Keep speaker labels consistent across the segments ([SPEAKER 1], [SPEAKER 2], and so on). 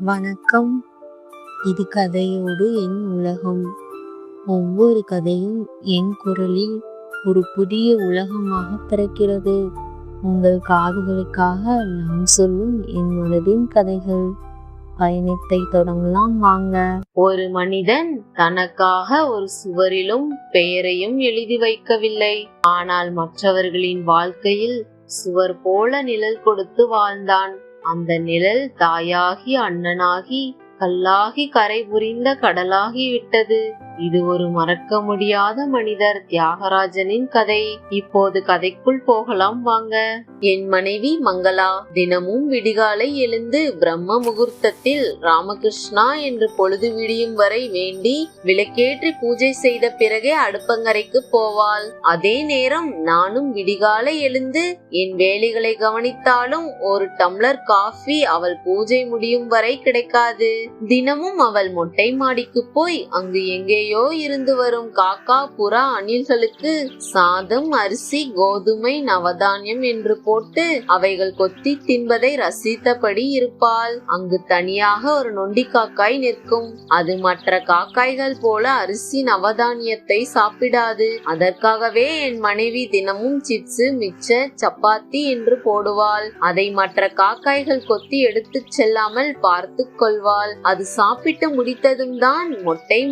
[SPEAKER 1] வணக்கம். இது கதையோடு என் உலகம். ஒவ்வொரு கதையும் என் குரலில் ஒரு புதிய உலகமாக பிறக்கிறது. உங்கள் காதுகளுக்காக நான் சொல்லும் என் மனதின் கதைகள். பயணத்தை தொடங்கலாம் வாங்க.
[SPEAKER 2] ஒரு மனிதன் தனக்காக ஒரு சுவரிலும் பெயரையும் எழுதி வைக்கவில்லை. ஆனால் மற்றவர்களின் வாழ்க்கையில் சுவர் போல நிழல் கொடுத்து வாழ்ந்தான். அந்த நிழல் தாயாகி அண்ணனாகி கல்லாகி கரை புரிந்த கடலாகி விட்டது. இது ஒரு மறக்க முடியாத மனிதர் தியாகராஜனின் கதை. இப்போது கதைக்குள் போகலாம் வாங்க. என் மனைவி மங்களா தினமும் விடிகாலை எழுந்து பிரம்ம முகூர்த்தத்தில் ராமகிருஷ்ணா என்று பொழுது விடியும் வரை வேண்டி விளக்கேற்றி பூஜை செய்த பிறகே அடுப்பங்கரைக்கு போவாள். அதே நேரம் நானும் விடிகாலை எழுந்து என் வேலைகளை கவனித்தாலும் ஒரு டம்ளர் காஃபி அவள் பூஜை முடியும் வரை கிடைக்காது. தினமும் அவள் மொட்டை மாடிக்கு போய் அங்கு எங்கேயோ இருந்து வரும் காக்கா புறா அணில்களுக்கு சாதம் அரிசி கோதுமை நவதானியம் என்று போட்டு அவைகள் கொத்தி தின்பதை ரசித்தபடி இருப்பாள். அங்கு தனியாக ஒரு நொண்டி காக்காய் நிற்கும். அது மற்ற காக்காய்கள் போல அரிசி நவதானியத்தை சாப்பிடாது. அதற்காகவே என் மனைவி தினமும் சிப்ஸ் மிக்சர் சப்பாத்தி என்று போடுவாள். அதை மற்ற காக்காய்கள் கொத்தி எடுத்து செல்லாமல் பார்த்து கொள்வாள். அது சாப்பிட்டு முடித்ததும் தான் மொட்டை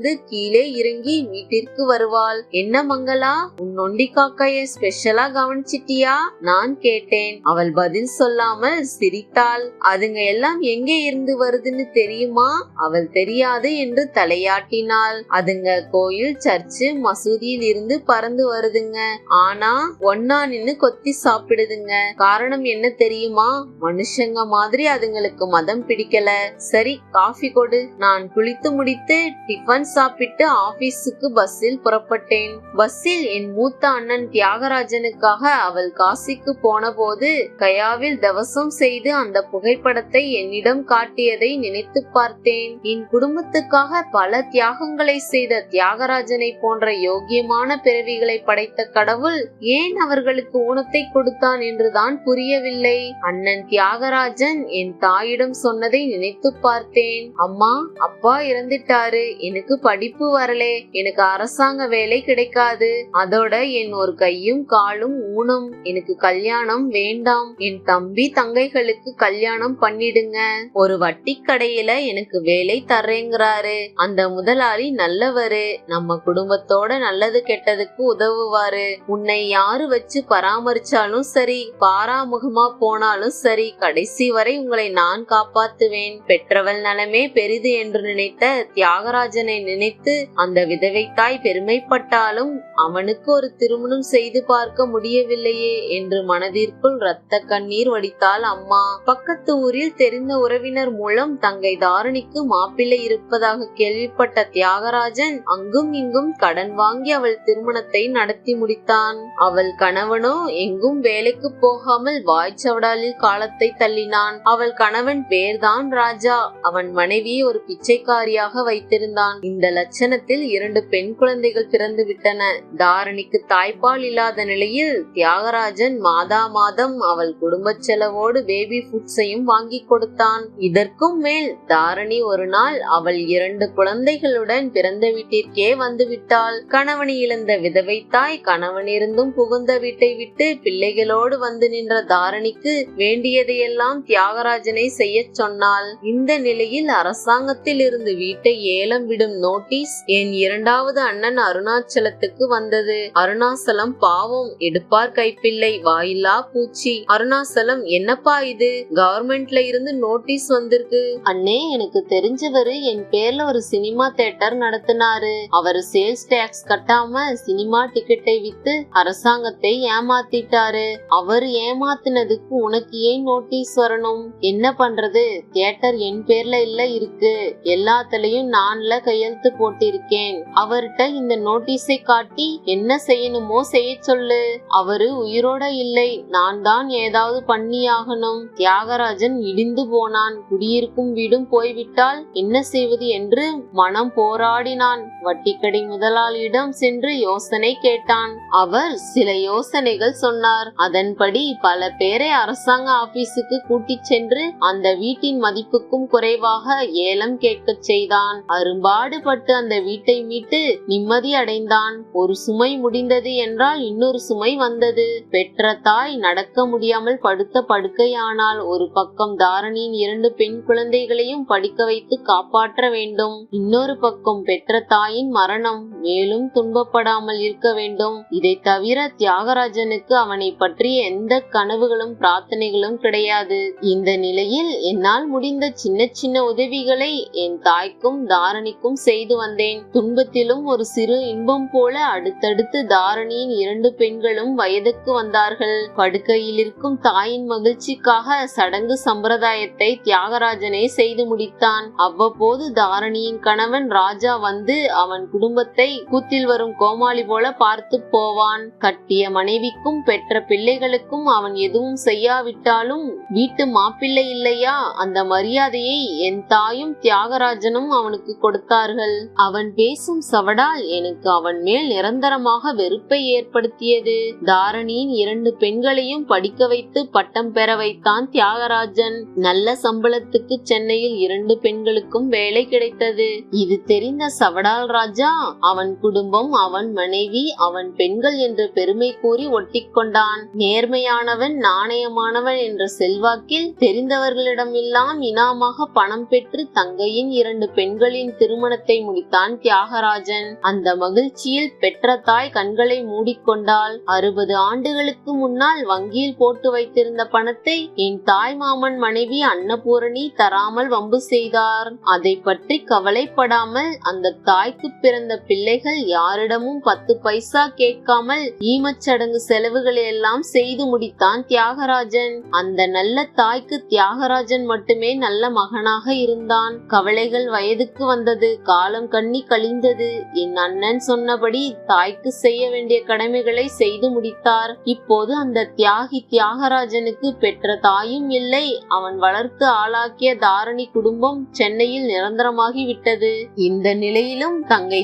[SPEAKER 2] இருந்து கீழே இறங்கி வீட்டிற்கு வருவாள். என்ன மங்களா உன் நொண்டி காக்காய ஸ்பெஷலா கவனிச்சிட்டியா? நான் கேட்டேன். அவள் பதில் சொல்லாமல் சிரித்தாள். அதுங்க எல்லாம் எங்கே இருந்து வருதுன்னு தெரியுமா? அவள் தெரியாது என்று தலையாட்டினாள். அதுங்க கோயில் சர்ச்சு மசூதியில் இருந்து பறந்து வருதுங்க. ஆனா ஒன்னா நின்னு கொத்தி சாப்பிடுதுங்க. காரணம் என்ன தெரியுமா? மனுஷங்க மாதிரி அதுங்களுக்கு மதம் பிடிக்கல. சரி காஃபி கொடு. நான் குளித்து முடித்து டிஃபன் சாப்பிட்டு ஆபீஸுக்கு பஸ்ஸில் புறப்பட்டேன். பஸ்ஸில் என் மூத்த அண்ணன் தியாகராஜனுக்காக அவள் காசிக்கு போன போது கயாவில் தவசம் செய்து அந்த புகைப்படத்தை என்னிடம் காட்டியதை நினைத்து பார்த்தேன். என் குடும்பத்துக்காக பல தியாகங்களை செய்த தியாகராஜனை போன்ற யோகியமான பிறவிகளை படைத்த கடவுள் ஏன் அவர்களுக்கு ஊனத்தை கொடுத்தான் என்றுதான் புரியவில்லை. அண்ணன் தியாகராஜன் என் தாயிடம் சொன்னதை நினைத்து பார்த்தேன். அம்மா அப்பா இறந்துட்டாரு. எனக்கு எனக்கு படிப்பு வரலே. எனக்கு அரசாங்க வேலை கிடைக்காது. அதோட என் ஒரு கையும் காலும் ஊனம். எனக்கு கல்யாணம் வேண்டாம். என் தம்பி தங்கைகளுக்கு கல்யாணம் பண்ணிடுங்க. ஒரு வட்டி கடையில எனக்கு வேலை தர்றேங்கிறாரு. அந்த முதலாளி நல்லவரு. நம்ம குடும்பத்தோட நல்லது கெட்டதுக்கு உதவுவாரு. உன்னை யாரு வச்சு பராமரிச்சாலும் சரி பாராமுகமா போனாலும் சரி கடைசி வரை உங்களை நான் காப்பாத்துவேன். பெற்றவள் நலமே பெரிது என்று நினைத்த தியாகராஜனை நினைத்து அந்த விதவை தாய் பெருமைப்பட்டாலும் அவனுக்கு ஒரு திருமணம் செய்து பார்க்க முடியவில்லையே என்று மனதிற்குள் ரத்த கண்ணீர் வடித்தாள் அம்மா. பக்கத்து ஊரில் தெரிந்த உறவினர் மூலம் தங்கை தாரணிக்கு மாப்பிள்ளை இருப்பதாக கேள்விப்பட்ட தியாகராஜன் அங்கும் இங்கும் கடன் வாங்கி அவள் திருமணத்தை நடத்தி முடித்தான். அவள் கணவனோ எங்கும் வேலைக்கு போகாமல் வாய்ச்சவடாலில் காலத்தை தள்ளினான். அவள் கணவன் பேர்தான் ராஜா. அவன் மனைவியை ஒரு பிச்சைக்காரியாக வைத்திருந்தான். இந்த லட்சணத்தில் இரண்டு பெண் குழந்தைகள் பிறந்து விட்டன. தாரணிக்கு தாய்ப்பால் இல்லாத நிலையில் தியாகராஜன் மாதா மாதம் அவள் குடும்ப செலவோடு பேபி ஃபுட்ஸையும் வாங்கி கொடுத்தான். இதற்கும் மேல் தாரணி ஒரு நாள் அவள் இரண்டு குழந்தைகளுடன் பிறந்த வீட்டிற்கே வந்து விட்டாள். கணவனை இழந்த விதவை தாய் கணவன் இருந்தும் புகுந்த வீட்டை விட்டு பிள்ளைகளோடு வந்து நின்ற தாரணிக்கு வேண்டியதையெல்லாம் தியாகராஜனை செய்ய சொன்னாள். இந்த நிலையில் அரசாங்கத்தில் இருந்து வீட்டை ஏலம் விடும் நோட்டீஸ் என் இரண்டாவது அண்ணன் அருணாச்சலத்துக்கு வந்தது. அருணாசலம் பாவம் எடுப்பார் கைப்பிள்ளை வாயில்லா பூச்சி. அருணாசலம் என்னப்பா இது? கவர்மெண்ட்ல இருந்து நோட்டீஸ் வந்திருக்கு. அண்ணே எனக்கு தெரிஞ்சவரு என் பேர்ல ஒரு சினிமா தியேட்டர் நடத்தினாரு. அவரு சேல்ஸ் டாக்ஸ் கட்டாம சினிமா டிக்கெட்டை வித்து அரசாங்கத்தை ஏமாத்திட்டாரு. அவர் ஏமாத்தினதுக்கு உனக்கு ஏன் நோட்டீஸ் வரணும்? என்ன பண்றது? தியேட்டர் என் பேர்ல இல்ல இருக்கு. எல்லாத்துலயும் நான்ல கையெழுத்து கையெழுத்து போட்டிருக்கேன். அவர்கிட்ட இந்த நோட்டீஸை காட்டி என்ன செய்யணுமோ செய்ய சொல்லு. அவரு உயிரோட இல்லை. நான் தான் ஏதாவது பண்ணியாகணும். தியாகராஜன் இடிந்து போனான். குடியிருக்கும் வீடும் போய்விட்டால் என்ன செய்வது என்று மனம் போராடினான். வட்டிக்கடை முதலாளியிடம் சென்று யோசனை கேட்டான். அவர் சில யோசனைகள் சொன்னார். அதன்படி பல பேரை அரசாங்க ஆபீஸுக்கு கூட்டிச் சென்று அந்த வீட்டின் மதிப்புக்கும் குறைவாக ஏலம் கேட்கச் செய்தான். அரும்பாடு அரும்பாடுபட்டு அந்த வீட்டை மீட்டு நிம்மதி அடைந்தான். ஒரு சுமை முடிந்தது என்றால் இன்னொரு சுமை வந்தது. பெற்ற தாய் நடக்க முடியாமல் படுத்த படுக்கையானால் ஒரு பக்கம் தாரணியின் இரண்டு பெண் குழந்தைகளையும் படிக்க வைத்து காப்பாற்ற வேண்டும். இன்னொரு பக்கம் பெற்ற தாயின் மரணம். மேலும் துன்பப்படாமல் இருக்க வேண்டும். இதை தவிர தியாகராஜனுக்கு அவனை பற்றிய எந்த கனவுகளும் பிரார்த்தனைகளும் கிடையாது. இந்த நிலையில் என்னால் முடிந்த சின்ன சின்ன உதவிகளை என் தாய்க்கும் தாரணிக்கும் செய்து வந்தேன். துன்பத்திலும் ஒரு சிறு இன்பம் போல அடுத்தடுத்து தாரணியின் இரண்டு பெண்களும் வயதுக்கு வந்தார்கள். படுக்கையில் இருக்கும் தாயின் மகிழ்ச்சிக்காக சடங்கு சம்பிரதாயத்தை தியாகராஜனே செய்து முடித்தான். அவ்வப்போது தாரணியின் கணவன் ராஜா வந்து அவன் குடும்பத்தை அவரை கூத்தில் வரும் கோமாளி போல பார்த்து போவான். கட்டிய மனைவிக்கும் பெற்ற பிள்ளைகளுக்கும் அவன் எதுவும் செய்யாவிட்டாலும் வீட்டு மாப்பிள்ளை இல்லையா? அந்த மரியாதையை என் தாயும் தியாகராஜனும் அவனுக்கு கொடுத்தார்கள். அவன் பேசும் சவடால் எனக்கு அவன் மேல் நிரந்தரமாக வெறுப்பை ஏற்படுத்தியது. தாரணியின் இரண்டு பெண்களையும் படிக்க வைத்து பட்டம் பெற வைத்தான் தியாகராஜன். நல்ல சம்பளத்துக்கு சென்னையில் இரண்டு பெண்களுக்கும் வேலை கிடைத்தது. இது தெரிந்த சவடால் ராஜா அவன் குடும்பம் அவன் மனைவி அவன் பெண்கள் என்று பெருமை கூறி ஒட்டிக்கொண்டான். நேர்மையானவன் நாணயமானவன் என்ற செல்வாக்கில் தெரிந்தவர்களிடமெல்லாம் இனாமாக பணம் பெற்று தங்கையின் இரண்டு பெண்களின் திருமணத்தை முடித்தான் தியாகராஜன். அந்த மகிழ்ச்சியில் பெற்ற தாய் கண்களை மூடிக்கொண்டாள். அறுபது ஆண்டுகளுக்கு முன்னால் வங்கியில் போட்டு வைத்திருந்த பணத்தை என் தாய் மாமன் மனைவி அன்னபூரணி தராமல் வம்பு செய்தார். அதை பற்றி கவலைப்படாமல் அந்த தாய்க்கு பிறந்த பிள்ளை பிள்ளைகள் யாரிடமும் பத்து பைசா கேட்காமல் ஈமச்சடங்கு செலவுகளை எல்லாம் செய்து முடித்தான் தியாகராஜன். அந்த நல்ல தாய்க்கு தியாகராஜன் மட்டுமே நல்ல மகனாக இருந்தான். கவலைகள் வயதுக்கு வந்தது காலம் கண்ணி கழிந்தது. என் அண்ணன் சொன்னபடி தாய்க்கு செய்ய வேண்டிய கடமைகளை செய்து முடித்தார். இப்போது அந்த தியாகி தியாகராஜனுக்கு பெற்ற தாயும் இல்லை அவன் வளர்த்து ஆளாக்கிய தாரணி குடும்பம் சென்னையில் நிரந்தரமாகி விட்டது இந்த நிலையிலும் தங்கை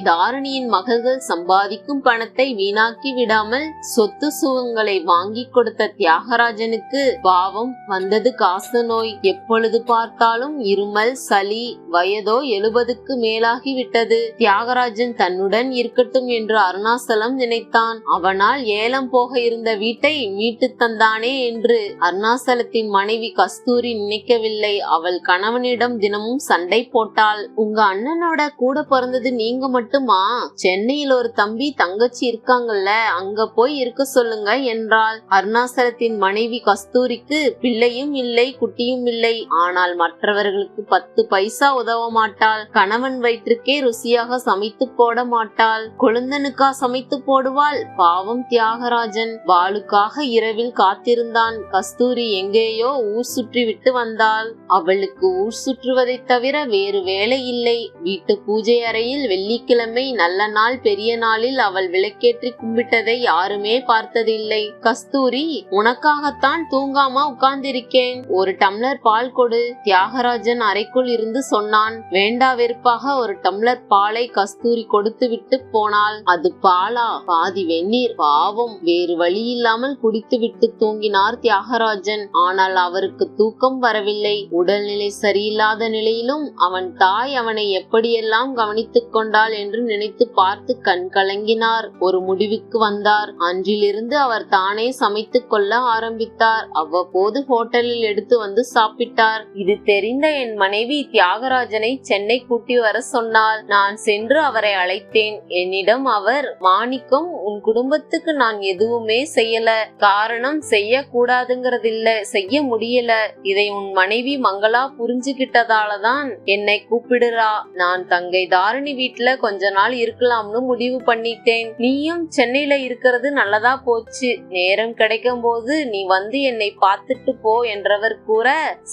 [SPEAKER 2] மனைவியின் மகள்கள் சம்பாதிக்கும் பணத்தை வீணாக்கி விடாமல் சொத்து சுகங்களை வாங்கி கொடுத்த தியாகராஜனுக்கு பாவம் வந்தது. காசு நோய் எப்பொழுது பார்த்தாலும் இருமல் சளி வயதோ எழுபதுக்கு மேலாகி விட்டது தியாகராஜன் தன்னுடன் இருக்கட்டும் என்று அருணாசலம் நினைத்தான். அவனால் ஏலம் போக இருந்த வீட்டை மீட்டு தந்தானே என்று அருணாசலத்தின் மனைவி கஸ்தூரி நினைக்கவில்லை. அவள் கணவனிடம் தினமும் சண்டை போட்டாள். உங்க அண்ணனோட கூட பிறந்தது நீங்க மட்டுமா? சென்னையில் ஒரு தம்பி தங்கச்சி இருக்காங்கல்ல அங்க போய் இருக்க சொல்லுங்க என்றாள். அருணாசலத்தின் மனைவி கஸ்தூரிக்கு பிள்ளையும் இல்லை குட்டியும் இல்லை. ஆனால் மற்றவர்களுக்கு பத்து பைசா உதவ மாட்டாள். கணவன் வயிற்றுக்கே ருசியாக சமைத்து போட மாட்டாள். கொழுந்தனுக்கா சமைத்து போடுவாள்? பாவம் தியாகராஜன். பாலுக்காக இரவில் காத்திருந்தான். கஸ்தூரி எங்கேயோ ஊர் சுற்றி விட்டு வந்தாள். அவளுக்கு ஊர் சுற்றுவதை தவிர வேறு வேலை இல்லை. வீட்டு பூஜை அறையில் வெள்ளிக்கிழமை நல்ல நாள் பெரிய நாளில் அவள் விளக்கேற்றி கும்பிட்டதை யாருமே பார்த்ததில்லை. கஸ்தூரி உனக்காகத்தான் தூங்காம உட்கார்ந்திருக்கேன். ஒரு டம்ளர் பால் கொடு. தியாகராஜன் அறைக்குள் இருந்து சொன்னான். வேண்டா வெறுப்பாக ஒரு டம்ளர் பாலை கஸ்தூரி கொடுத்து விட்டு போனாள். அது பாலா? பாதி வெந்நீர். பாவம். வேறு வழி இல்லாமல் குடித்து விட்டு தூங்கினார் தியாகராஜன். ஆனால் அவருக்கு தூக்கம் வரவில்லை. உடல்நிலை சரியில்லாத நிலையிலும் அவன் தாய் அவனை எப்படியெல்லாம் கவனித்துக் கொண்டாள் என்று நினைத்து பார்த்து கண் கலங்கினார். ஒரு முடிவுக்கு வந்தார். அன்றிலிருந்து அவர் தானே சமைத்து கொள்ள ஆரம்பித்தார். அவ்வப்போது ஹோட்டலில் எடுத்து வந்து சாப்பிட்டார். இது தெரிந்த என் மனைவி தியாகராஜனை சென்னை கூட்டி வர சொன்னால் நான் சென்று அவரை அழைத்தேன். என்னிடம் அவர் மாணிக்கம் உன் குடும்பத்துக்கு நான் எதுவுமே செய்யல. காரணம் செய்ய கூடாதுங்கிறதில்ல செய்ய முடியல. இதை உன் மனைவி மங்களா புரிஞ்சுகிட்டதாலதான் என்னை கூப்பிடுறா. நான் தங்கை தாரணி வீட்டுல கொஞ்ச நாள் இருக்கலாம்னு முடிவு பண்ணிட்டேன். நீயும் சென்னையில இருக்கிறது நல்லதா போச்சு. நேரம் கிடைக்கும் போது நீ வந்து என்னை பார்த்துட்டு போ என்றவர் கூற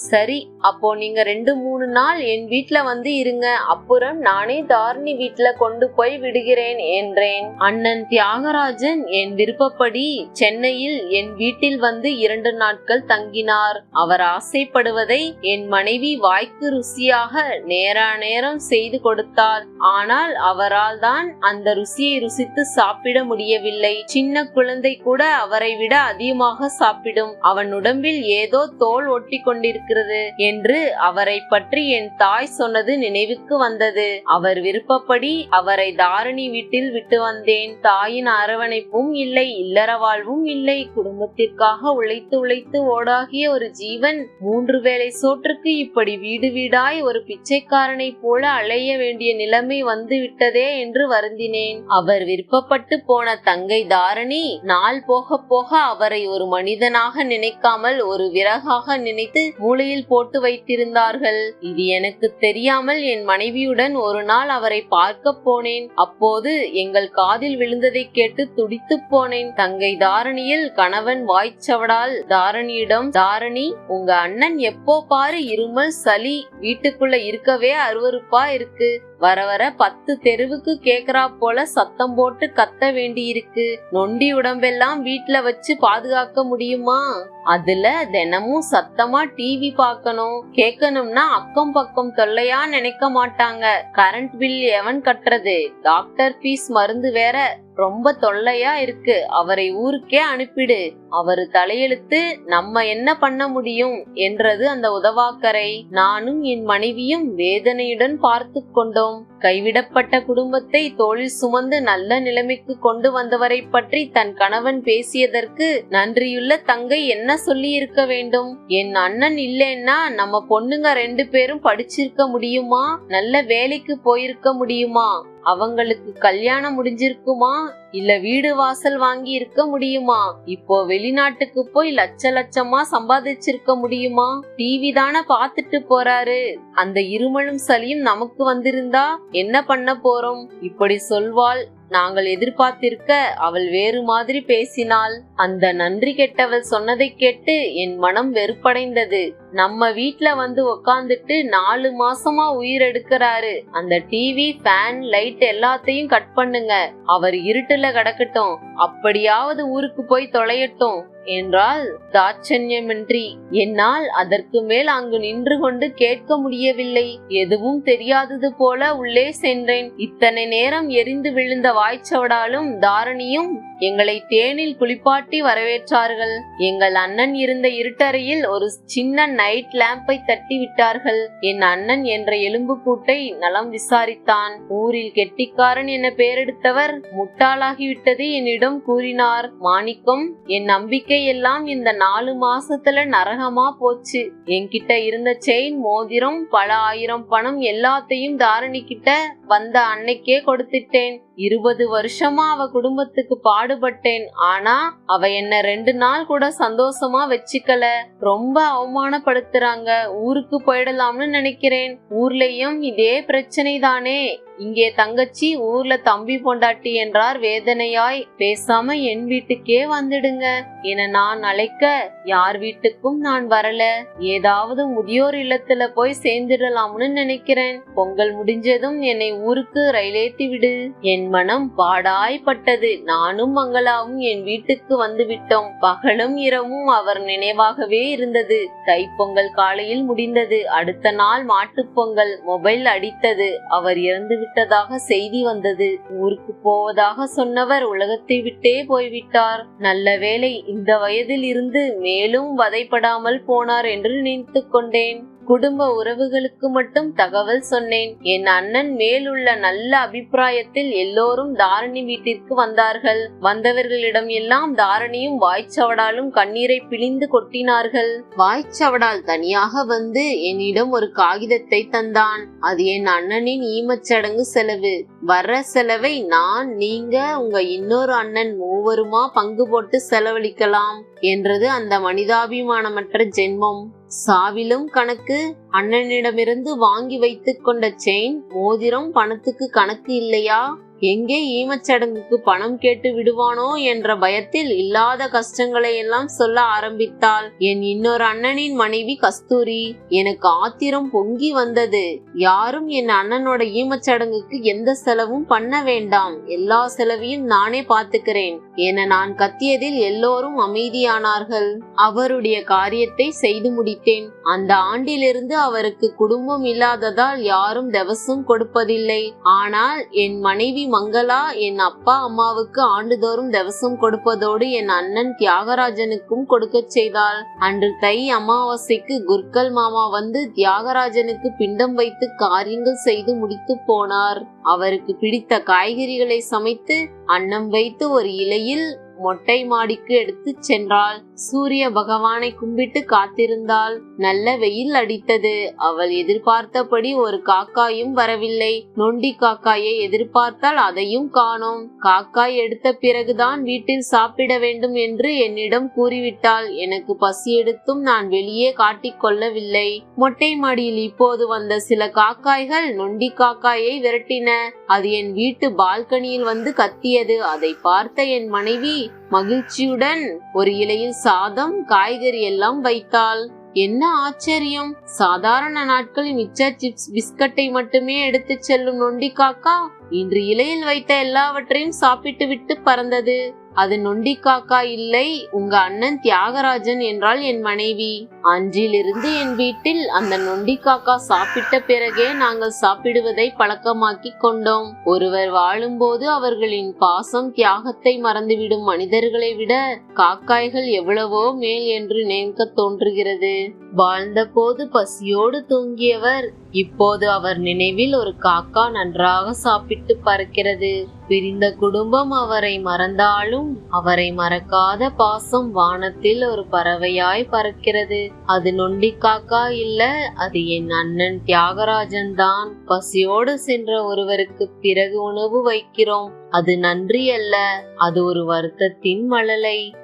[SPEAKER 2] சரி அப்போ நீங்க ரெண்டு மூணு நாள் என் வீட்ல வந்து இருங்க. அப்புறம் நானே தாரணி வீட்ல கொண்டு போய் விடுகிறேன் என்றேன். அண்ணன் தியாகராஜன் என் விருப்பப்படி சென்னையில் என் வீட்டில் வந்து இரண்டு நாட்கள் தங்கினார். அவர் ஆசைப்படுவதை என் மனைவி வாய்க்கு ருசியாக நேரா நேரம் செய்து கொடுத்தார். ஆனால் அவரால் தான் அந்த ருசியை ருசித்து சாப்பிட முடியவில்லை. சின்ன குழந்தை கூட அவரை விட அதிகமாக சாப்பிடும். அவன் உடம்பில் ஏதோ தோல் ஒட்டி கொண்டிருக்கிறது என்று அவரை பற்றி என் தாய் சொன்னது நினைவுக்கு வந்தது. அவர் விருப்பப்படி அவரை தாரணி வீட்டில் விட்டு வந்தேன். தாயின் அரவணைப்பும் இல்லை இல்லற வாழ்வும் இல்லை. குடும்பத்திற்காக உழைத்து உழைத்து ஓடாகிய ஒரு ஜீவன் மூன்று வேளை சோற்றுக்கு இப்படி வீடு வீடாய் ஒரு பிச்சைக்காரனை போல அலைய வேண்டிய நிலைமை வந்து விட்டதே என்று என்று வருந்தினேன். அவர் விருப்பப்பட்டு போன தங்கை தாரணி நாள் போக போக அவரை ஒரு மனிதனாக நினைக்காமல் ஒரு விறகாக நினைத்து மூளையில் போட்டு வைத்திருந்தார்கள். இது எனக்கு தெரியாமல் என் மனைவியுடன் ஒரு நாள் அவரை பார்க்க போனேன். அப்போது எங்கள் காதில் விழுந்ததை கேட்டு துடித்து போனேன். தங்கை தாரணியில் கணவன் வாய்ச்சவடால் தாரணியிடம் தாரணி உங்க அண்ணன் எப்போ பாரு இருமல் சளி வீட்டுக்குள்ள இருக்கவே அருவருப்பா இருக்கு. வர வர பத்து தெருவுக்கு கேக்குறா போல சத்தம் போட்டு கத்த வேண்டியிருக்கு. நொண்டி உடம்பெல்லாம் வீட்ல வச்சு பாதுகாக்க முடியுமா? அதுல தினமும் சத்தமா டிவி பார்க்கணும். கேட்கணும்னா அக்கம் பக்கம் தொல்லையா நினைக்க மாட்டாங்க. கரண்ட் பில் எவன் கட்டுறது? டாக்டர் ஃபீஸ் மருந்து வேற. ரொம்ப தொல்லையா இருக்கு. அவரை ஊருக்கே அனுப்பிடு. அவரு தலையெழுத்து நம்ம என்ன பண்ண முடியும் என்றது அந்த உதவாக்கரை. நானும் என் மனைவியும் வேதனையுடன் பார்த்து கொண்டோம். கைவிடப்பட்ட குடும்பத்தை தோளில் சுமந்து நல்ல நிலைமைக்கு கொண்டு வந்தவரை பற்றி தன் கணவன் பேசியதற்கு நன்றியுள்ள தங்கை என்ன சொல்லி இருக்க வேண்டும்? என் அண்ணன் இல்லைன்னா நம்ம பொண்ணுங்க ரெண்டு பேரும் படிச்சிருக்க முடியுமா? நல்ல வேலைக்கு போயிருக்க முடியுமா? அவங்களுக்கு கல்யாணம் முடிஞ்சிருக்குமா? இல்ல வீடு வாசல் வாங்கி இருக்க முடியுமா? இப்போ வெளிநாட்டுக்கு போய் லட்ச லட்சமா சம்பாதிச்சிருக்க முடியுமா? டிவி தானே பாத்துட்டு போறாரு. அந்த இருமலும் சளியும் நமக்கு வந்திருந்தா என்ன பண்ண போறோம்? இப்படி சொல்வாள் நாங்கள் எதிர்பார்த்திருக்க அவள் வேறு மாதிரி பேசினாள். அந்த நன்றி கெட்டவள் சொன்னதை கேட்டு என் மனம் வெறுப்படைந்தது. நம்ம வீட்ல வந்து உக்காந்துட்டு நாலு மாசமா உயிர் எடுக்கிறாரு. அந்த டிவி ஃபேன் லைட் எல்லாத்தையும் கட் பண்ணுங்க. அவர் இருட்டுல கிடக்கட்டும். அப்படியாவது ஊருக்கு போய் தொலையட்டும். என்றால் தாட்சண்யமின்றி என்னால் அதற்கு மேல் அங்கு நின்று கொண்டு கேட்க முடியவில்லை. எதுவும் தெரியாதது போல உள்ளே சென்றேன். இத்தனை நேரம் எரிந்து விழுந்த வாய்ச்சவடாலும் தாரணியும் எங்களை தேனில் குளிப்பாட்டி வரவேற்றார்கள். எங்கள் அண்ணன் இருந்த இருட்டறையில் ஒரு சின்ன நைட் லேம்பை தட்டி விட்டார்கள் என் அண்ணன் என்ற எலும்பு கூட்டை நலம் விசாரித்தான். ஊரில் கெட்டிக்காரன் என பெயரெடுத்தவர் முட்டாளாகிவிட்டது என்னிடம் கூறினார். மாணிக்கம் என் நம்பிக்கை எல்லாம் இந்த நாலு மாசத்துல நரகமா போச்சு. என்கிட்ட இருந்த செயின் மோதிரம் பல ஆயிரம் பணம் எல்லாத்தையும் தாரணிக்கிட்ட வந்த அன்னைக்கே கொடுத்துட்டேன். இருபது வருஷமா அவ குடும்பத்துக்கு பாடு பாடுபட்டேன். ஆனா அவ என்ன ரெண்டு நாள் கூட சந்தோஷமா வச்சுக்கல. ரொம்ப அவமானப்படுத்துறாங்க. ஊருக்கு போயிடலாம்னு நினைக்கிறேன். ஊர்லயும் இதே பிரச்சனை தானே இங்கே தங்கச்சி ஊர்ல தம்பி பொண்டாட்டி என்றார். வேதனையாய் பேசாம என் வீட்டுக்கே வந்துடுங்க. என நான் அழைக்க யார் வீட்டுக்கும் நான் வரல. ஏதாவது முதியோர் இல்லத்துல போய் சேர்ந்துடலாம்னு நினைக்கிறேன். பொங்கல் முடிஞ்சதும் என்னை ஊருக்கு ரயிலேத்தி விடு. என் மனம் பாடாய்ப்பட்டது. நானும் மங்களாவும் என் வீட்டுக்கு வந்து விட்டோம் பகலும் இரவும் அவர் நினைவாகவே இருந்தது. தைப்பொங்கல் காலையில் முடிந்தது. அடுத்த நாள் மாட்டுப் பொங்கல். மொபைல் அடித்தது. அவர் இறந்து விட்டதாக செய்தி வந்தது. ஊருக்கு போவதாக சொன்னவர் உலகத்தை விட்டே போய்விட்டார். நல்ல வேளை இந்த வயதில் இருந்து மேலும் வதைப்படாமல் போனார் என்று நினைத்து கொண்டேன். குடும்ப உறவுகளுக்கு மட்டும் தகவல் சொன்னேன். என் அண்ணன் மேலுள்ள நல்ல அபிப்பிராயத்தில் எல்லோரும் தாரணி வீட்டிற்கு வந்தார்கள். வந்தவர்களிடம் எல்லாம் தாரணியும் வாய்ச்சவடாலும் கண்ணீரை பிழிந்து கொட்டினார்கள். வாய்ச்சவடால் தனியாக வந்து என்னிடம் ஒரு காகிதத்தை தந்தான். அது என் அண்ணனின் ஈமச்சடங்கு செலவு. வர்ற செலவை நான் நீங்க உங்க இன்னொரு அண்ணன் மூவருமா பங்கு போட்டு செலவழிக்கலாம் என்றது அந்த மனிதாபிமானமற்ற ஜென்மம். சாவிலும் கணக்கு அண்ணனிடமிருந்து வாங்கி வைத்துக் கொண்ட செயின் மோதிரம் பணத்துக்கு கணக்கு இல்லையா? எங்கே ஈமச்சடங்குக்கு பணம் கேட்டு விடுவானோ என்ற பயத்தில் இல்லாத கஷ்டங்களை எல்லாம் சொல்ல ஆரம்பித்தாள். என் இன்னொரு அண்ணனின் மனைவி கஸ்தூரி எனக்கு ஆத்திரம் பொங்கி வந்தது. யாரும் என் அண்ணனோட ஈமச்சடங்குக்கு எந்த செலவும் பண்ண வேண்டாம். எல்லா செலவையும் நானே பார்த்துக்கிறேன். என நான் கத்தியதில் எல்லோரும் அமைதியானார்கள். அவருடைய காரியத்தை செய்து முடித்தேன். அந்த ஆண்டிலிருந்து அவருக்கு குடும்பம் இல்லாததால் யாரும் தவசும் கொடுப்பதில்லை. ஆனால் என் மனைவி மங்களா என் அப்பா அம்மாவுக்கு ஆண்டுதோறும் தவசம் கொடுப்பதோடு என் அண்ணன் தியாகராஜனுக்கும் கொடுக்கச் செய்தாள். அன்று தை அமாவாசைக்கு குர்கல் மாமா வந்து தியாகராஜனுக்கு பிண்டம் வைத்து காரியங்கள் செய்து முடித்து போனார். அவருக்கு பிடித்த காய்கறிகளை சமைத்து அன்னம் வைத்து ஒரு இலையில் மொட்டை மாடிக்கு எடுத்துச் சென்றாள். சூரிய பகவானை கும்பிட்டு காத்திருந்தாள் நல்ல வெயில் அடித்தது. அவள் எதிர்பார்த்தபடி ஒரு காக்காயும் வரவில்லை. நொண்டி காக்காயை எதிர்பார்த்தால் அதையும் காணோம். காக்காய் எடுத்த பிறகுதான் வீட்டில் சாப்பிட வேண்டும் என்று என்னிடம் கூறிவிட்டாள். எனக்கு பசி எடுத்தும் நான் வெளியே காட்டிக் கொள்ளவில்லை. மொட்டை மாடியில் இப்போது வந்த சில காக்காய்கள் நொண்டி காக்காயை விரட்டின. அது என் வீட்டு பால்கனியில் வந்து கத்தியது. அதை பார்த்த என் மனைவி மகிழ்ச்சியுடன் ஒரு இலையில் சாதம் காய்கறி எல்லாம் வைத்தாள் என்ன ஆச்சரியம்? சாதாரண நாட்களில் மிச்சர் சிப்ஸ் பிஸ்கட்டை மட்டுமே எடுத்துச் செல்லும் நொண்டி காக்கா இன்று இலையில் வைத்த எல்லாவற்றையும் சாப்பிட்டு விட்டு பறந்தது. அது நொண்டி காக்கா இல்லை உங்க அண்ணன் தியாகராஜன் என்றால் என் மனைவி. அன்றிலிருந்து என் வீட்டில் அந்த நொண்டி காக்கா சாப்பிட்ட பிறகே நாங்கள் சாப்பிடுவதை பழக்கமாக்கி கொண்டோம். ஒருவர் வாழும்போது அவர்களின் பாசம் தியாகத்தை மறந்துவிடும் மனிதர்களை விட காக்காய்கள் எவ்வளவோ மேல் என்று நினைக்க தோன்றுகிறது. வாழ்ந்த போது பசியோடு தூங்கியவர் இப்போது அவர் நினைவில் ஒரு காக்கா நன்றாக சாப்பிட்டு பறக்கிறது. பிரிந்த குடும்பம் அவரை மறந்தாலும் அவரை மறக்காத பாசம் வானத்தில் ஒரு பறவையாய் பறக்கிறது. அது நொண்டி காக்கா இல்ல அது என் அண்ணன் தியாகராஜன் தான். பசியோடு சென்ற ஒருவருக்கு பிறகு உணவு வைக்கிறோம். அது நன்றி அல்ல அது ஒரு வருத்தத்தின் மழலை.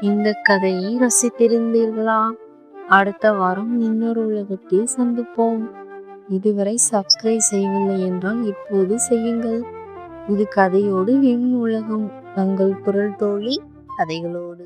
[SPEAKER 1] இந்த கதையை ரசித்திருந்தீர்களா? அடுத்த வாரம் இன்னொரு உலகத்தில் சந்திப்போம். இதுவரை சப்ஸ்கிரைப் செய்யவில்லை என்றால் இப்போது செய்யுங்கள். இது கதையோடு என் உலகம். தங்கள் குரல் தோழி கதைகளோடு.